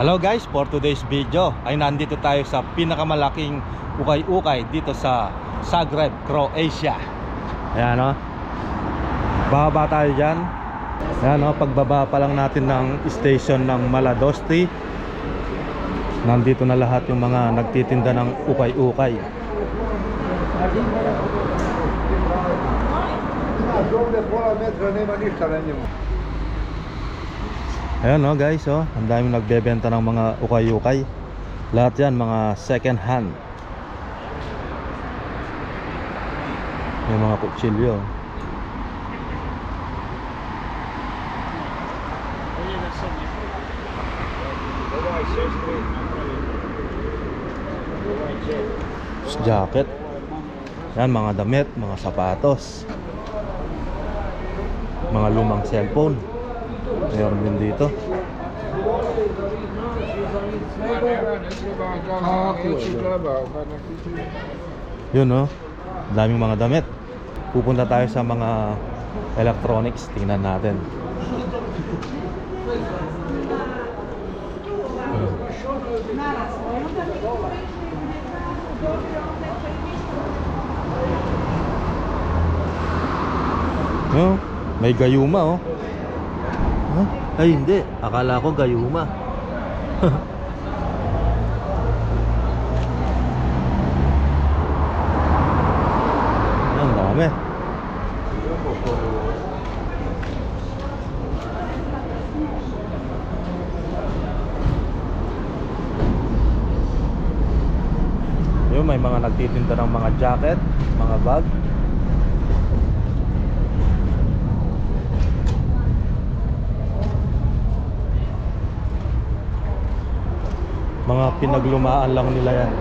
Hello guys, for today's video ay nandito tayo sa pinakamalaking ukay-ukay dito sa Zagreb, Croatia. Ayan o. Bababa tayo dyan. Ayan o, pagbaba pa lang natin ng station ng Maladosti. Nandito na lahat yung mga nagtitinda ng ukay-ukay. Ovdje pola. Ayan o guys oh, ang daming nagbebenta ng mga ukay-ukay. Lahat yan mga second hand. May mga kutsilyo. Jacket. Yan mga damit, mga sapatos. Mga lumang cellphone. Meron din dito. Yun no. Daming mga damit. Pupunta tayo sa mga electronics. Tingnan natin. No, may gayuma oh. Ay hindi, akala ko gayuma. Ang dami. Yun, may mga nagtitinda ng mga jacket, mga bag. Mga pinaglumaan lang nila yan.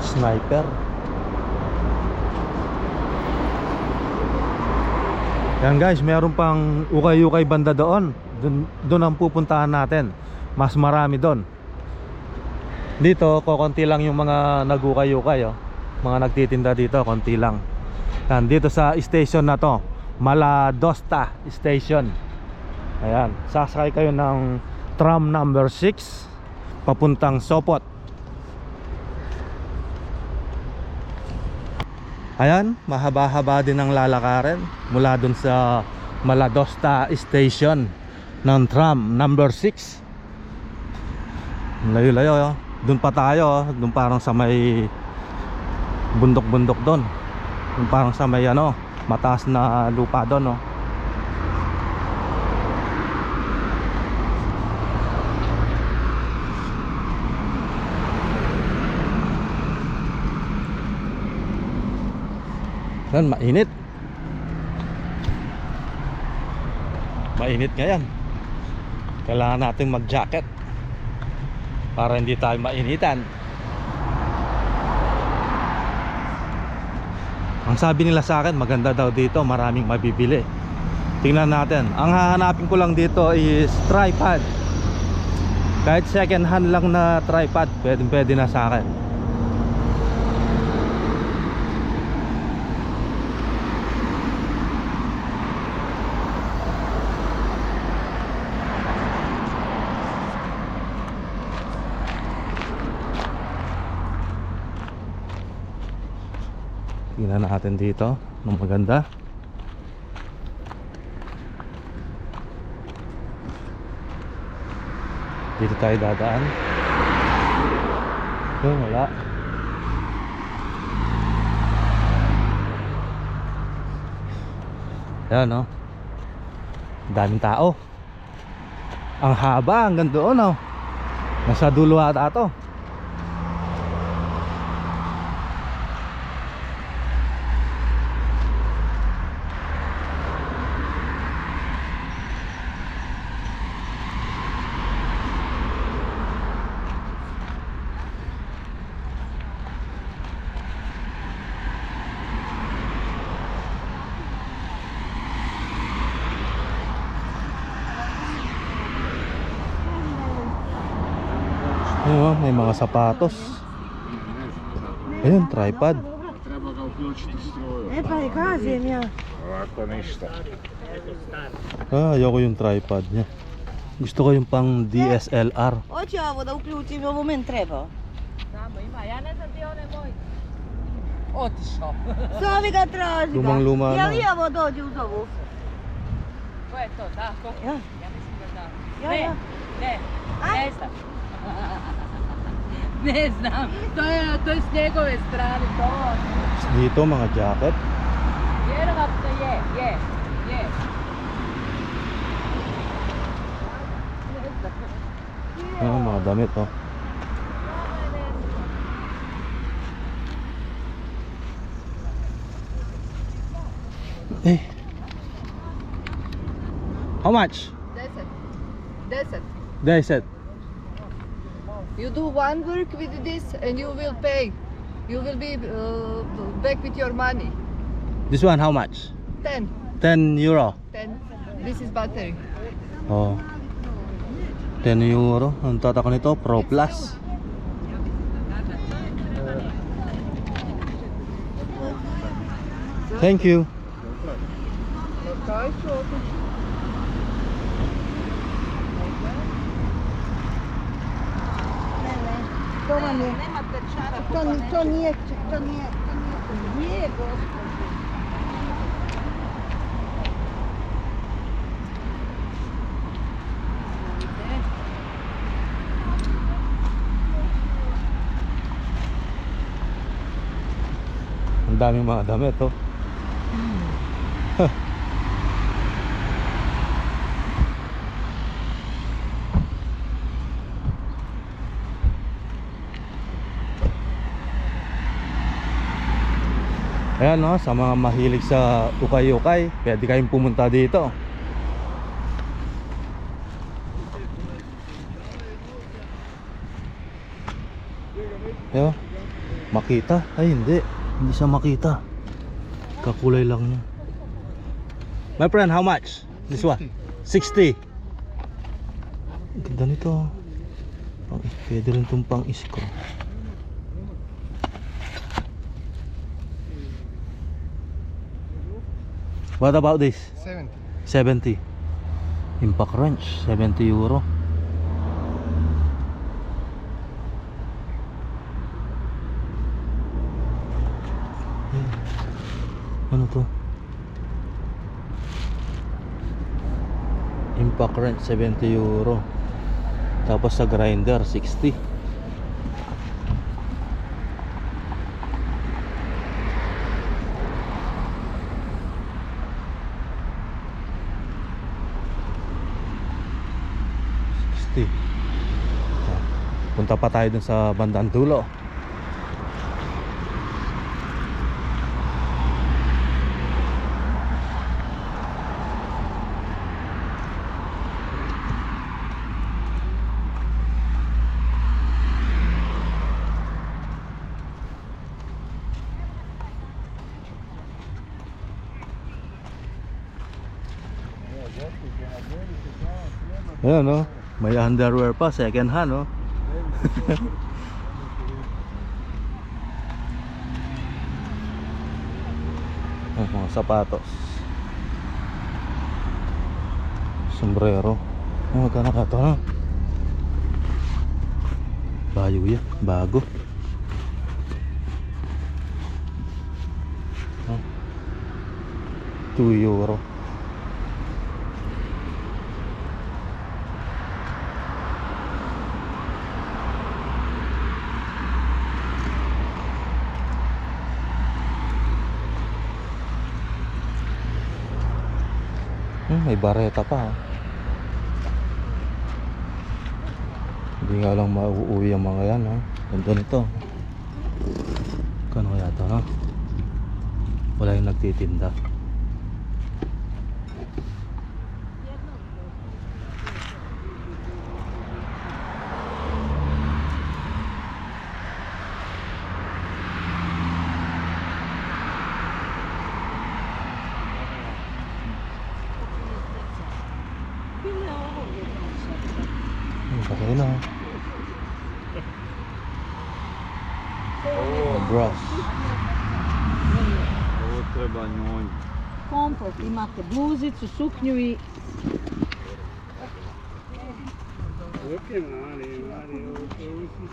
Sniper. Yan guys, meron pang ukay-ukay banda doon. Doon, ang pupuntahan natin. Mas marami doon. Dito, kokonti lang yung mga nagukay-ukay oh. Mga nagtitinda dito, konti lang. Yan, dito sa station na to, Maladosta Station. Ayan, sasakay kayo ng tram number 6 papuntang Sopot. Ayan, mahaba-haba din ang lalakarin mula dun sa Maladosta Station ng tram number 6. Layo-layo, oh. Doon pa tayo, oh. doon parang sa may bundok-bundok doon. Doon parang sa may ano, mataas na lupa doon, oh. Yan, mainit. Mainit ngayon. Kailangan natin mag-jacket para hindi tayo mainitan. Ang sabi nila sa akin, maganda daw dito, maraming mabibili. Tingnan natin. Ang hahanapin ko lang dito is tripod. Kahit second hand lang na tripod, pwede, pwede na sa akin. Tingnan natin dito ng maganda. Dito tayo dadaan. Yun, wala. Ayan, no? Daming tao. Ang haba hanggang doon, no? Nasa dulo ata to. Ayun, oh, may mga sapatos. Ayun, tripod. Treba ga uključiti struju. E pa i kažem ja. Ovako ništa. Ah, ayoko yung tripod niya. Gusto ko yung pang DSLR. Hoće ovo da uključim, ovo meni treba. Tamo ima, ja ne znam gdje je onaj moj. Otišao. Sovi ga traži ga. Lumang luma, Jel ano? i ovo dođe uz ovu? To je to, tako? Ja. Ja mislim da da. Ja, ne, ja. ne, A? ne znam. ne znam, to je, to je s njegove strane, to. Dito mga jacket. Vjerovatno je, je, je. Ah, mga damit oh. Eh. How much? Deset. Deset. Deset. You do one work with this and you will pay. You will be uh, back with your money. This one how much? Ten. 10 euro. Ten. This is battery. Oh. 10 euro. Ang tatak nito, Pro Plus. Thank you. Okay, To vam je. To, ni- to nije, to nije, to nije. Je, gospod. Ang daming mga damit, oh. Ayan no, sa mga mahilig sa ukay-ukay, pwede kayong pumunta dito. Ayan, makita? Ay hindi, hindi siya makita. Kakulay lang niya. My friend, how much? This one? 60. Ang Ganda nito. Pang, pwede rin itong pang What about this? 70. 70. Impact wrench, 70 euro. Ano to? Impact wrench, 70 euro. Tapos sa grinder, 60. Sixty. Ah, Punta pa tayo dun sa bandang dulo. Ayan no, may underwear pa, second hand no. Oh, mga sapatos. Sombrero. Oh, magkano ka no? Bayo yan, bago. Oh. 2 euro. May bareta pa. oh. Hindi nga lang mauuwi ang mga yan. Oh. Ganda nito. Kano kaya ito, no? Wala yung nagtitinda. Oh. Bros. Ovo treba njoj. Komplet, imate bluzicu, suknju i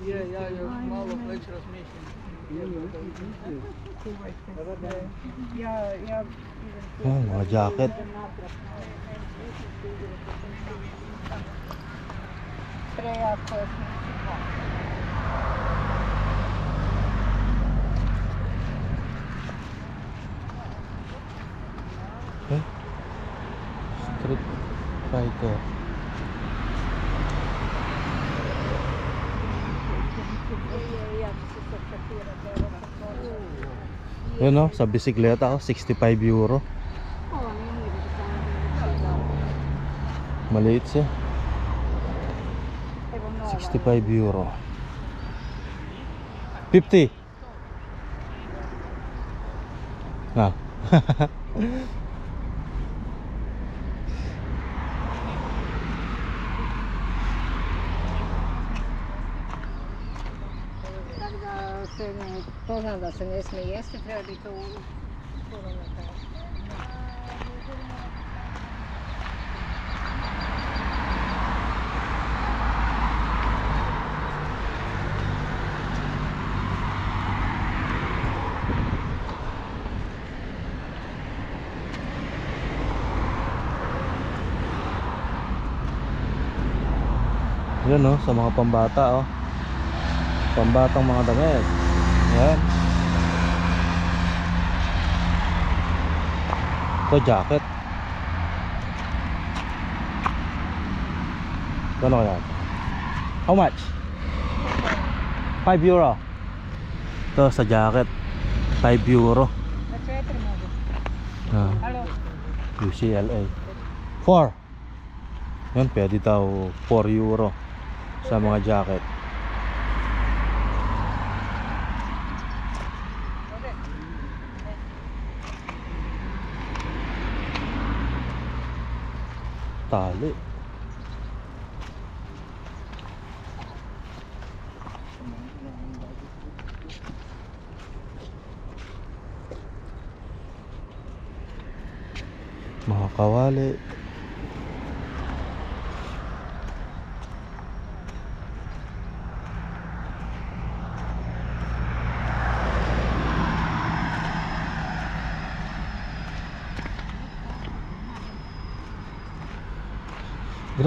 Je, ja još malo već razmišljam. ja, ja Yan, mga jacket. Prejako Eh? Street Fighter. Yun no, sa bisikleta ko, 65 euro. Maliit siya. 65 euro. 50. Ah. Tako da se ne, to znam da se ne smije jesti, Yan no, sa mga pambata oh. Pambatang mga damit. Yan. Ito jacket. Gano'n kaya? How much? 5 euro. Ito sa jacket. 5 euro. Ah. UCLA. 4. Yan, pwede daw 4 euro sa mga jacket. Tali. Mga kawali.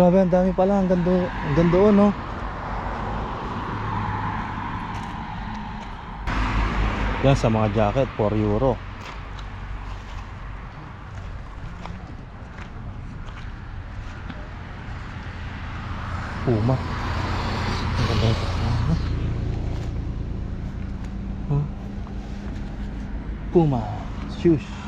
Grabe, ang dami pala. Ang ganda, ang ganda doon, no? Yan sa mga jacket, 4 euro. Puma. Ang? Puma shoes.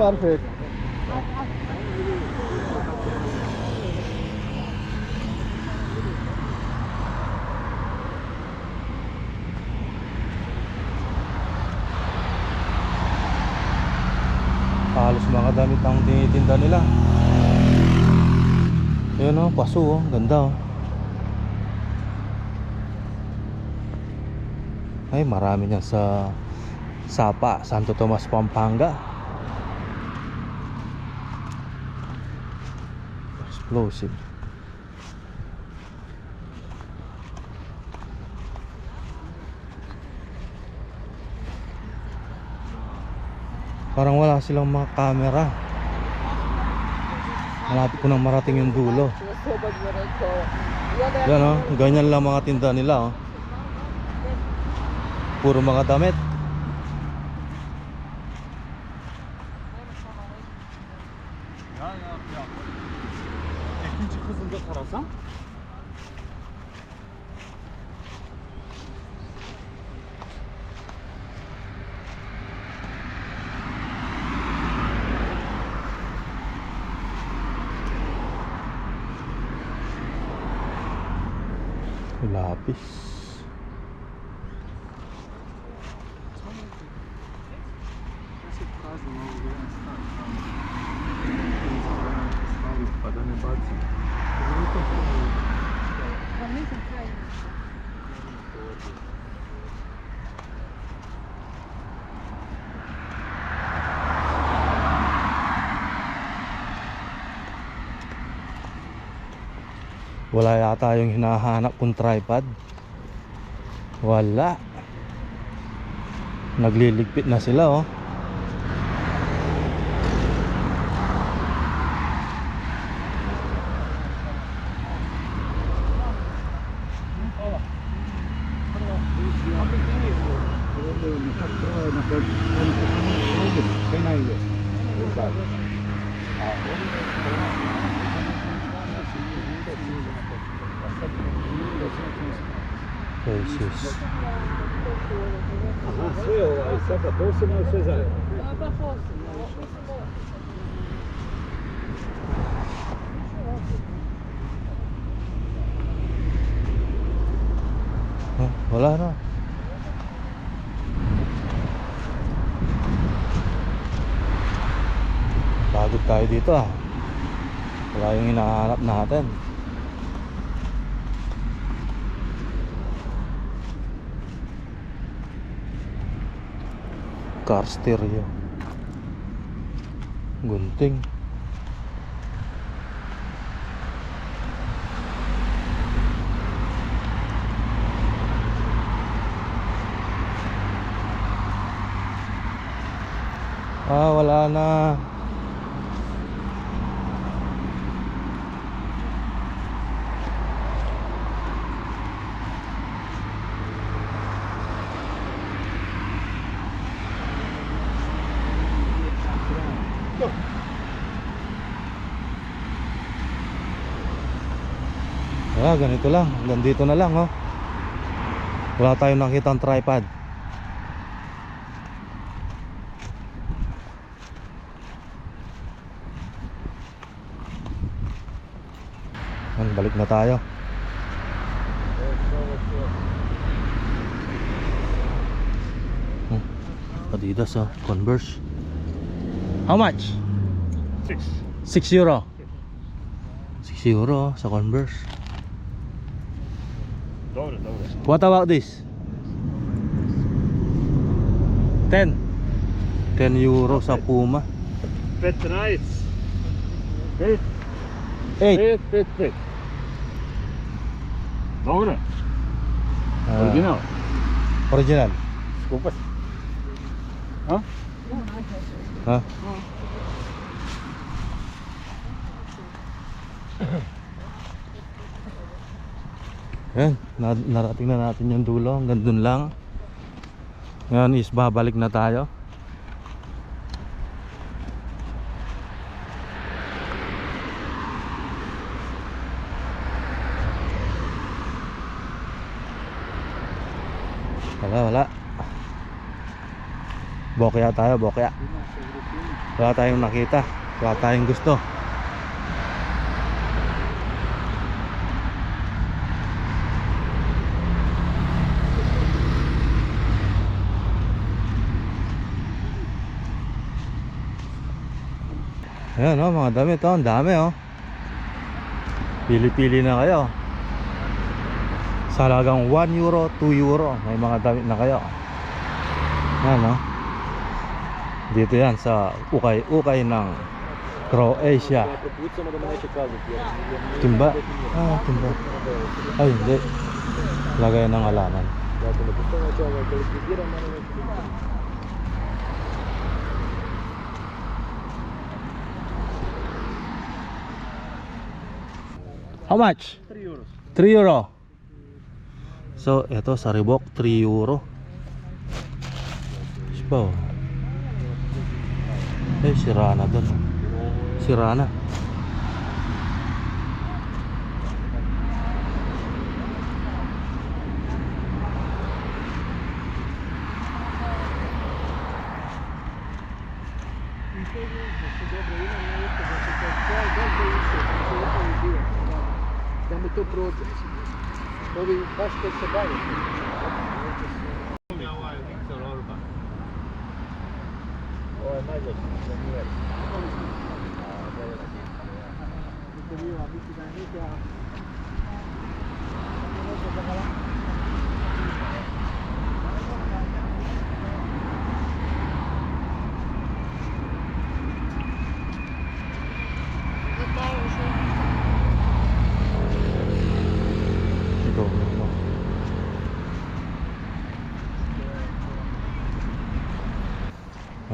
Perfect. Halos mga damit ang tinitinda nila. Ayun oh, paso oh, ganda oh. Ay, marami niyan sa Sapa, Santo Tomas, Pampanga. Explosive. Parang wala silang mga camera. Malapit ko nang marating yung dulo. Yan oh, ganyan lang mga tinda nila oh. Puro mga damit. 이집 무슨 데 살았어? 라비스 Wala yata yung hinahanap kong tripod. Wala. Nagliligpit na sila oh. Pagod tayo dito ah. Wala yung hinahanap natin. Car stereo. Gunting. Ah, wala na. Wala, ganito lang. Hanggang dito na lang, oh. Wala tayong nakita tripod. Yan, balik na tayo. Hmm, Adidas oh, Converse. How much? Six. 6 euro. 6 euro sa Converse. Dobro, dobro. What about this? 10. 10 euro sa Puma. 15. Pet, 8. pet, pet, pet. Dobro. Original. Original. Skupas. Ha? Ha? Yan, na narating na natin yung dulo, hanggang dun lang. Ngayon is babalik na tayo. Wala, wala. Bokya tayo, bokya. Wala tayong nakita. Wala tayong gusto. Ayan oh, mga damit oh, ang dami oh. Pili-pili na kayo. Sa halagang 1 euro, 2 euro, may mga damit na kayo. Yan oh. Dito yan sa ukay-ukay ng Croatia. Timba? Ah, timba. Ay, hindi. Lagay ng alaman. How much? 3 euros. 3 euro. So, ito sa Reebok, 3 euro. Sipa oh. Eh, sira na doon. Sira na. Ovi baš kad se bave. Ovo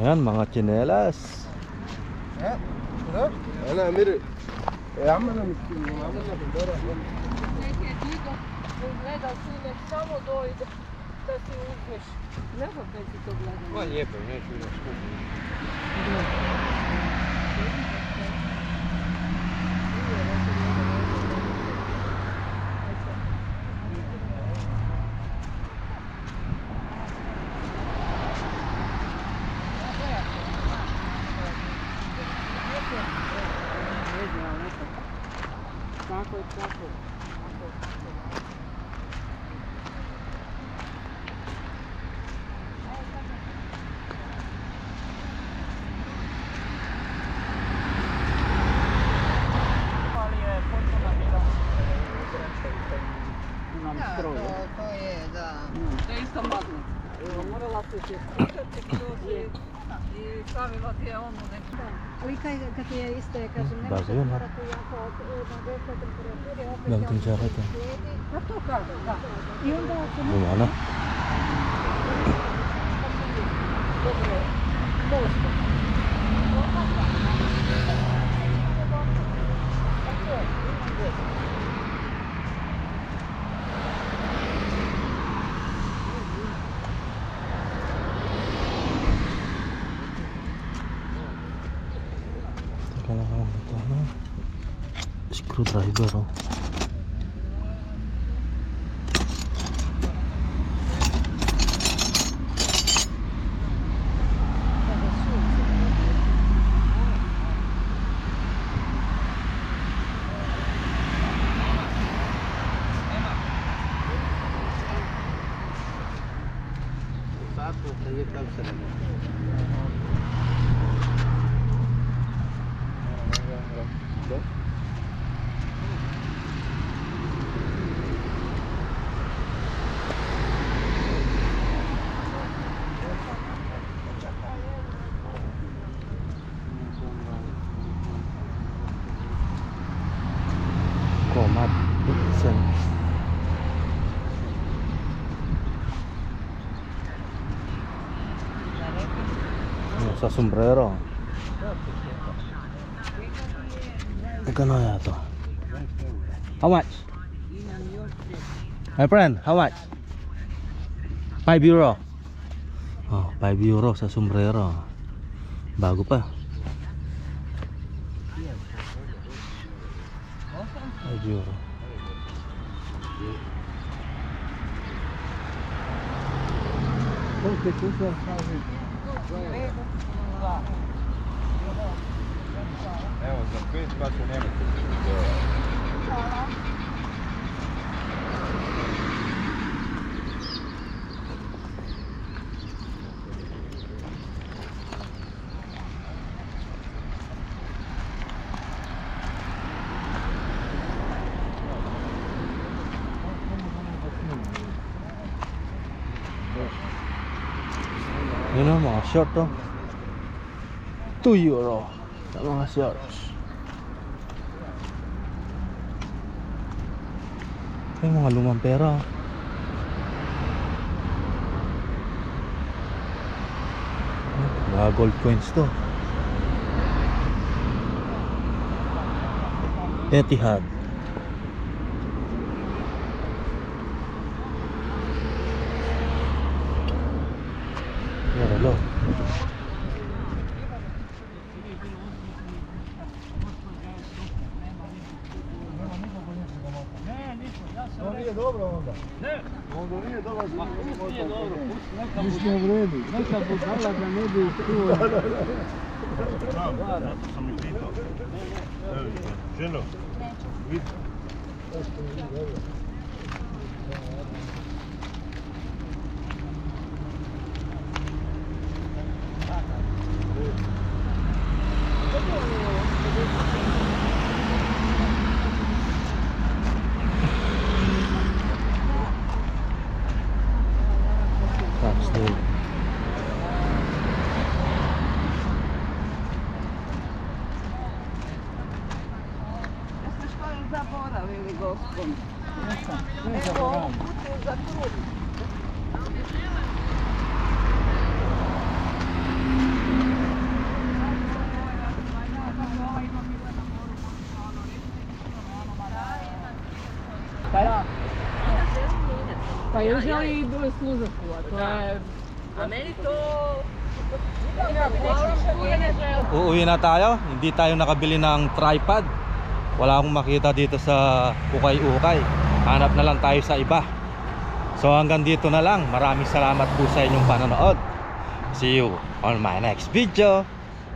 Ayan, mga tsinelas. انا امير يا عم انا مش عامل لك امبارح Neki digo, gleda sine, samo dojde da si uzmeš. Nema kaj ti to gledati. Ma lijepo, neću na skupu. Bardzo ładna. Dam tym ciachetę. Wymana. Thank you. Teka lang ako dito. Ano? Screwdriver oh. Satu, Sen. Yung Sa sombrero. Na to? How much? My friend, how much? 5 euro. Oh, 5 euro sa sombrero. Bago pa. gidiyorum. Evo, za pet pa se nemojte. Hvala. Yun o, mga short to. 2 euro sa mga shorts. Ay, mga lumang pera. oh. Mga gold coins to. Etihad. hello. To nije dobro onda. Ne. Onda nije dobro. Dobro, neka mu... Ništa vredi. Neka budala da ne bi ustuo. Da, da, da. Ženo, vidi. Za kruh. Pa još želi idu služaku, a to je... A meni to... Uuwi na tayo. Hindi tayo nakabili ng tripod. Wala akong makita dito sa ukay-ukay. Hanap na lang tayo sa iba. So hanggang dito na lang. Maraming salamat po sa inyong panonood. See you on my next video.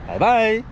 Bye bye!